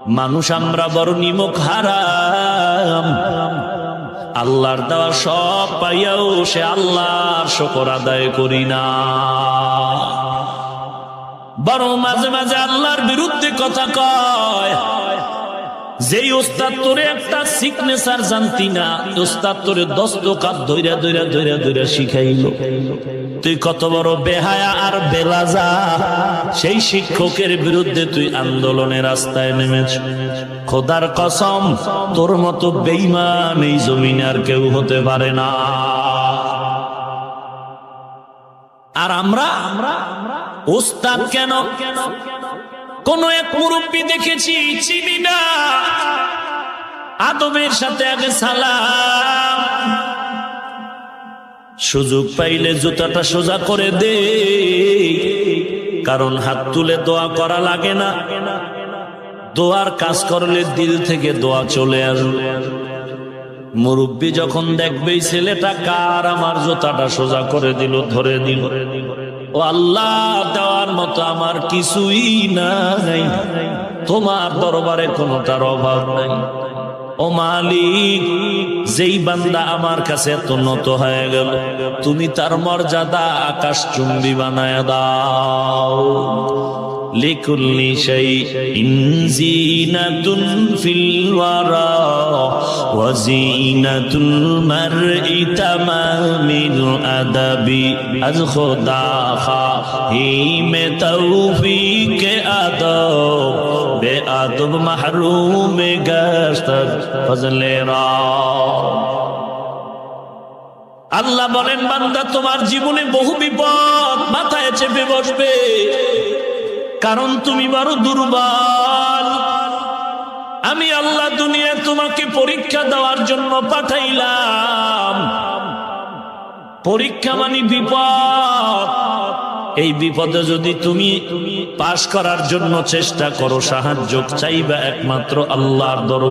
মানুষ আমরা বড় নিমক হারাম। আল্লাহর দেওয়া সব পাইয়াও সে আল্লাহর শকর আদায় করি না। বরং মাঝে মাঝে আল্লাহর বিরুদ্ধে কথা কয় যেই ওস্তাদ তোরে একটা সিগনেচার জানতি না, ওস্তাদ তোরে দস্তকাত ধৈরা ধৈরা ধৈরা ধৈরা শিখাইল। তুই কত বড় বেহায়া আর বেলাজা, সেই শিক্ষকের বিরুদ্ধে তুই আন্দোলনের রাস্তায় নেমেছ। খোদার কসম, তোর মতো বেইমান এই জমিনে আর কেউ হতে পারে না। আর আমরা, ওস্তাদ কেন কোন? এক মুরব্বী দেখেছি চিনি না আদমের সাথে আগে সালাম। সুযোগ পাইলে জুতাটা সোজা করে দে, কারণ হাত তুলে দোয়া করা লাগে না। দোয়ার কাজ করলে দিল থেকে দোয়া চলে আসবে। মুরব্বী যখন দেখবে ছেলেটা কার? আমার জুতাটা সোজা করে দিল, ধরে দিল। ও আল্লাহ দেওয়ার মতো আমার কিছুই নাই। তোমার দরবারে কোনো তার অভাব নাই। ও মালিক, যেই বান্দা আমার কাছে এত নত হয়ে গেল, তুমি তার মর্যাদা আকাশ চুম্বি বানায় দাও। লিকুল্লি শাই ইনজিনাতুন ফিল ওয়ারা ওয়া জিনাতুল মারই আদাবি আজ খোদা খা হে মে তাওফিক আদব বে আদব মাহরুম গাস্তার ফজলে রা। আল্লাহ বলেন, বান্দা, তোমার জীবনে বহু বিপদ মাথায় চেপে বসবে। কারণ তুমি বারো দুর্বল। আমি আল্লাহ দুনিয়া তোমাকে পরীক্ষা দেওয়ার জন্য পাঠাইলাম। পরীক্ষা মানে বিপদ। এই বিপদে যদি তুমি পাশ করার জন্য চেষ্টা করো, সাহায্য চাইবা একমাত্র আল্লাহর দর